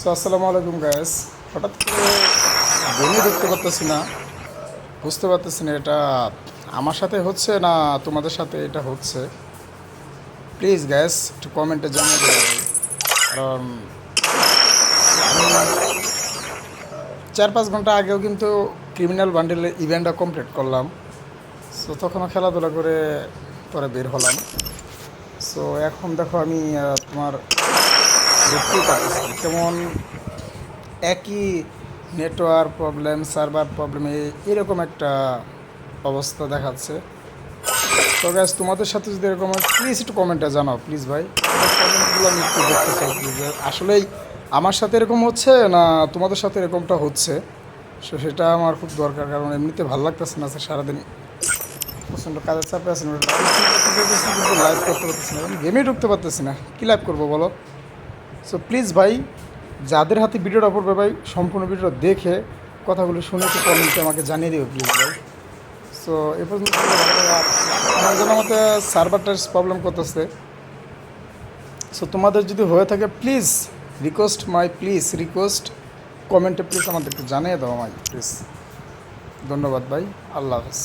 So আসসালামু আলাইকুম gas হঠাৎ করে গেমই দেখতে পারতেছি না। বুঝতে পারতেছি না, এটা আমার সাথে হচ্ছে না তোমাদের সাথে এটা হচ্ছে? প্লিজ গ্যাস একটু কমেন্টে জানিয়ে দেবে কারণ চার পাঁচ ঘণ্টা আগেও কিন্তু ক্রিমিনাল বান্ডেলের ইভেন্টটা কমপ্লিট করলাম। সো তখনও খেলাধুলা করে পরে বের হলাম। সো এখন দেখো আমি তোমার তেমন একই নেটওয়ার্ক প্রবলেম সার্ভার প্রবলেম এরকম একটা অবস্থা দেখাচ্ছে। তো গ্যাস তোমাদের সাথে যদি এরকম প্লিজ একটু কমেন্টে জানাও প্লিজ ভাই। আমি একটু দেখতে চাই আসলেই আমার সাথে এরকম হচ্ছে না তোমাদের সাথে এরকমটা হচ্ছে? সো সেটা আমার খুব দরকার, কারণ এমনিতে ভালো লাগতেছে না স্যার সারাদিন প্রচণ্ড কাজের চাপে আছে। লাইভ করতে পারতেছি না গেমে ঢুকতে পারতেছি না। কী লাইভ করব বলো? সো প্লিজ ভাই, যাদের হাতে ভিডিওটা পড়বে ভাই, সম্পূর্ণ ভিডিওটা দেখে কথাগুলো শুনে কমেন্টে আমাকে জানিয়ে দিও প্লিজ ভাই। সো এ পর্যন্ত আমার জন্য আমাকে সার্ভারটা প্রবলেম করতেছে। সো তোমাদের যদি হয়ে থাকে please request my please request কমেন্টে প্লিজ আমাদেরকে জানিয়ে দাও আমায় প্লিজ ধন্যবাদ, ভাই। আল্লাহ হাফেজ।